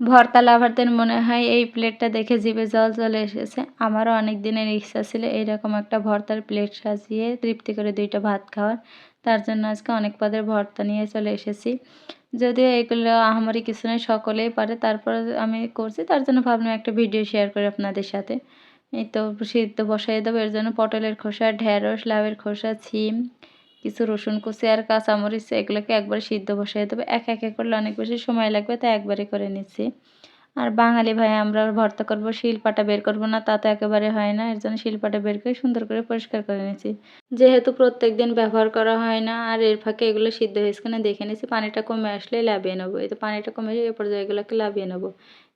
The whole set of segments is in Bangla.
ভর্তা লাভারদের মনে হয় এই প্লেটটা দেখে জিভে জল চলে এসেছে। আমারও অনেক দিনের ইচ্ছা ছিল এইরকম একটা ভর্তার প্লেট সাজিয়ে তৃপ্তি করে দুইটা ভাত খাওয়ার। তার জন্য আজকে অনেক পদের ভর্তা নিয়ে চলে এসেছি। যদিও এগুলো আহামরি কিছু নয়, সকলেই পারে। তারপর আমি করছি, তার জন্য ভাবলাম একটা ভিডিও শেয়ার করি আপনাদের সাথে। এই তো সিদ্ধ বসাই দেবো, এর জন্য পটলের খোসা ঢ্যাঁড়স লাউয়ের খোসা, ছিম কিছু রসুন কুচি আর কাঁচামরিচ এগুলোকে একবারে সিদ্ধ বসাই দেবো। এক একে করলে অনেক বেশি সময় লাগবে, তাই একবারে করে নিচ্ছি। আর বাঙালি ভাই, আমরা ভর্তা করব, শিলপাটা বের করব না, তা তো একেবারে হয় না। এর জন্য শিলপাটা বের করে সুন্দর করে পরিষ্কার করে নিয়েছি যেহেতু প্রত্যেক দিন ব্যবহার করা হয় না, আর এর ফাঁকে এগুলো সিদ্ধ হয়েছে কিনা দেখে নিয়েছি পানিটা কমে আসলে লাভিয়ে নেব। এই তো পানিটা কমে এ পর্যায়ে এগুলোকে লাভিয়ে নেব।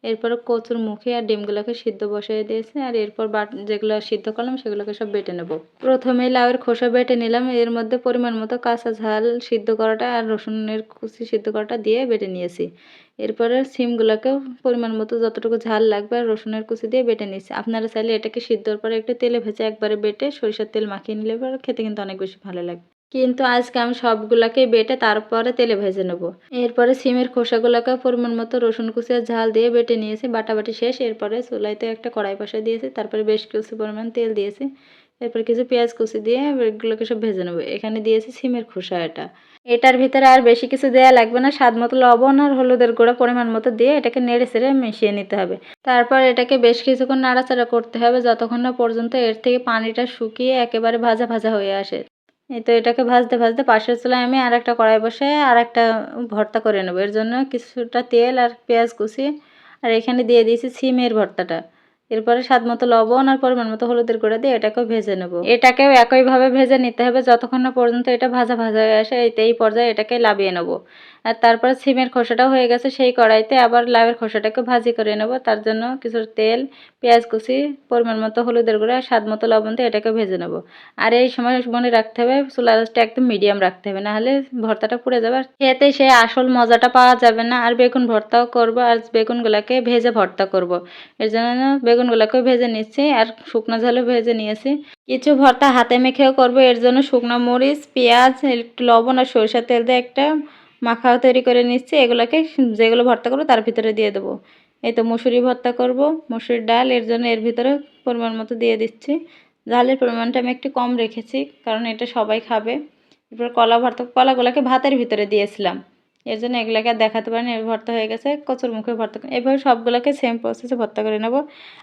এরপরে কচুর মুখে আর ডিমগুলোকে সিদ্ধ বসিয়ে দিয়েছি, আর এরপর বাট যেগুলো সিদ্ধ করলাম সেগুলোকে সব বেটে নেব। প্রথমে লাউয়ের খোসা বেটে নিলাম, এর মধ্যে পরিমাণ মতো কাঁচা ঝাল সিদ্ধ করাটা আর রসুনের কুচি সিদ্ধ করাটা দিয়ে বেটে নিয়েছি। এরপরে সিমগুলোকেও পরিমাণ মতো যতটুকু ঝাল লাগবে আর রসুনের কুচি দিয়ে বেটে নিয়েছি। আপনারা চাইলে এটাকে সিদ্ধর পরে একটু তেলে ভেজে একবারে বেটে সরিষার তেল মাখিয়ে নিলে পরে খেতে কিন্তু অনেক বেশি ভালো লাগবে। কিন্তু আজকে আমি সবগুলোকে বেটে তারপরে তেলে ভেজে নেব। এরপরে সিমের খোসাগুলোকে পরিমাণ মতো রসুন কুচি আর ঝাল দিয়ে বেটে নিয়েছি, বাটাবাটি শেষ। এরপরে চুলাইতে একটা কড়াই পাশে দিয়েছি, তারপরে বেশ কিছু পরিমাণ তেল দিয়েছি। এরপর কিছু পেঁয়াজ কুচি দিয়ে এগুলোকে সব ভেজে নেব। এখানে দিয়েছি সিমের খোসা এটা। এটার ভিতরে আর বেশি কিছু দেওয়া লাগবে না, স্বাদ মতো লবণ আর হলুদের গুঁড়ো পরিমাণ মতো দিয়ে এটাকে নেড়ে ছেড়ে মিশিয়ে নিতে হবে। তারপর এটাকে বেশ কিছুক্ষণ নাড়াচাড়া করতে হবে, যতক্ষণ না পর্যন্ত এর থেকে পানিটা শুকিয়ে একেবারে ভাজা ভাজা হয়ে আসে। এই তো এটাকে ভাজতে ভাজতে পাশের চুলায় আমি আর একটা কড়াই বসে আর একটা ভর্তা করে নেব। এর জন্য কিছুটা তেল আর পেঁয়াজ কুচি, আর এখানে দিয়ে দিয়েছি সিমের ভর্তাটা। এরপরে স্বাদ মতো লবণ আর পরিমাণ মতো হলুদের গুঁড়া দিয়ে এটাকেও ভেজে নেব। এটাকেও একইভাবে ভেজে নিতে হবে, যতক্ষণ না পর্যন্ত এটা ভাজা ভাজা হয়ে আসে, এই পর্যায়ে এটাকে লাভিয়ে নেব। আর তারপরে সিমের খোসাটাও হয়ে গেছে, সেই কড়াইতে আবার লাউয়ের খোসাটাকে ভাজি করে নেব। তার জন্য কিছু তেল, পেঁয়াজ কুচি, পরিমাণ মতো হলুদের গুঁড়া, স্বাদ মতো লবণ দিয়ে এটাকে ভেজে নেব। আর এই সময় মনে রাখতে হবে চুলা আঁচটা একদম মিডিয়াম রাখতে হবে, নাহলে ভর্তাটা পুড়ে যাবে। আর খেতে সেই আসল মজাটা পাওয়া যাবে না। আর বেগুন ভর্তাও করব, আর বেগুনগুলোকে ভেজে ভর্তা করব। এর জন্য বেগুনগুলোকেও ভেজে নিচ্ছি আর শুকনো ঝালও ভেজে নিয়েছি। কিছু ভর্তা হাতে মেখেও করব, এর জন্য শুকনো মরিচ, পেঁয়াজ, একটু লবণ আর সরিষার তেল দিয়ে একটা মাখাও তৈরি করে নিচ্ছি। এগুলোকে যেগুলো ভর্তা করব তার ভিতরে দিয়ে দেবো। এই তো মুসুরি ভর্তা করব, মুসুরির ডাল, এর জন্য এর ভিতরে পরিমাণ মতো দিয়ে দিচ্ছি। ঝালের পরিমাণটা আমি একটু কম রেখেছি, কারণ এটা সবাই খাবে। এরপর কলা ভর্তা, কলাগুলোকে ভাতের ভিতরে দিয়েছিলাম। এর জন্য এগুলোকে আর দেখাতে পারেন এর ভর্তা হয়ে গেছে, কচুর মুখে ভর্তা এভাবে সবগুলোকে সেম প্রসেসে ভর্তা করে নেব।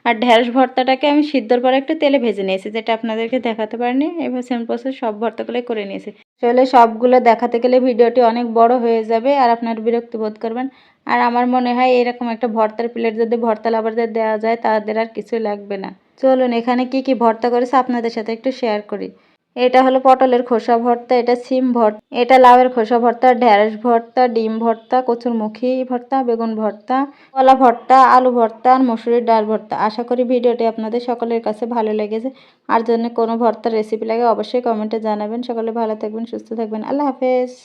আর ঢ্যাঁড়স ভর্তাটাকে আমি সিদ্ধর পরে একটু তেলে ভেজে নিয়েছি, যেটা আপনাদেরকে দেখাতে পারিনি, এভাবে সেম প্রসেস সব ভর্তাগুলোই করে নিয়েছি। আসলে সবগুলো দেখাতে গেলে ভিডিওটি অনেক বড় হয়ে যাবে আর আপনার বিরক্তি বোধ করবেন। আর আমার মনে হয় এরকম একটা ভর্তার প্লেট যদি ভর্তা লাভারদের দেওয়া যায়, তাদের আর কিছু লাগবে না। চলুন এখানে কি কি ভর্তা করেছে আপনাদের সাথে একটু শেয়ার করি। এটা হলো পটলের খোসা ভর্তা, এটা সিম ভর্তা, এটা লাউয়ের খোসা ভর্তা ঢ্যাঁড়স ভর্তা, ডিম ভর্তা, কচুরমুখী ভর্তা, বেগুন ভর্তা, কলা ভর্তা, আলু ভর্তা, আর মসুরির ডাল ভর্তা। আশা করি ভিডিওটি আপনাদের সকলের কাছে ভালো লেগেছে। আর জন্য কোনো ভর্তার রেসিপি লাগে অবশ্যই কমেন্টে জানাবেন। সকলে ভালো থাকবেন, সুস্থ থাকবেন। আল্লাহ হাফেজ।